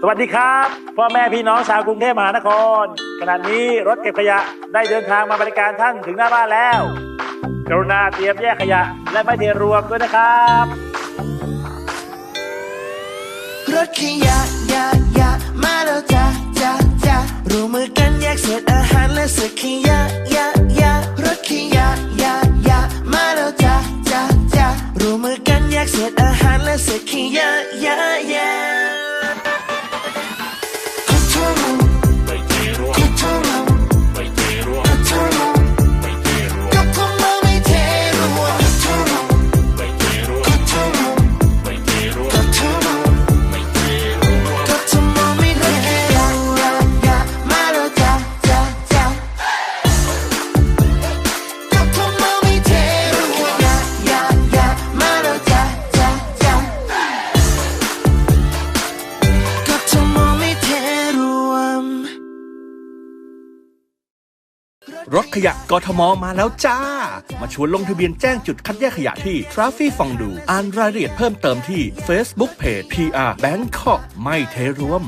สวัสดีครับพ่อแม่พี่น้องชาวกรุงเทพมหานคร ขณะนี้รถเก็บขยะได้เดินทางมาบริการท่านถึงหน้าบ้านแล้ว กรุณาเตรียมแยกขยะและไม่เทรวมด้วยนะครับ รถขยะยะยะมาแล้วจ้าจ้าจ้าร่วมมือกันแยกเศษอาหารและเศษขยะยะยะรถขยะยะยะมาแล้วจ้าจ้าจ้าร่วมมือกันแยกเศษอาหารและเศษขยะยะยะ รถขยะกทมมาแล้วจ้า มาชวนลงทะเบียนแจ้งจุดคัดแยกขยะที่ t r a f f y ฟองดู อ่านรายละเอียดเพิ่มเติมที่ Facebook Page PR Bangkok ไม่เทรวม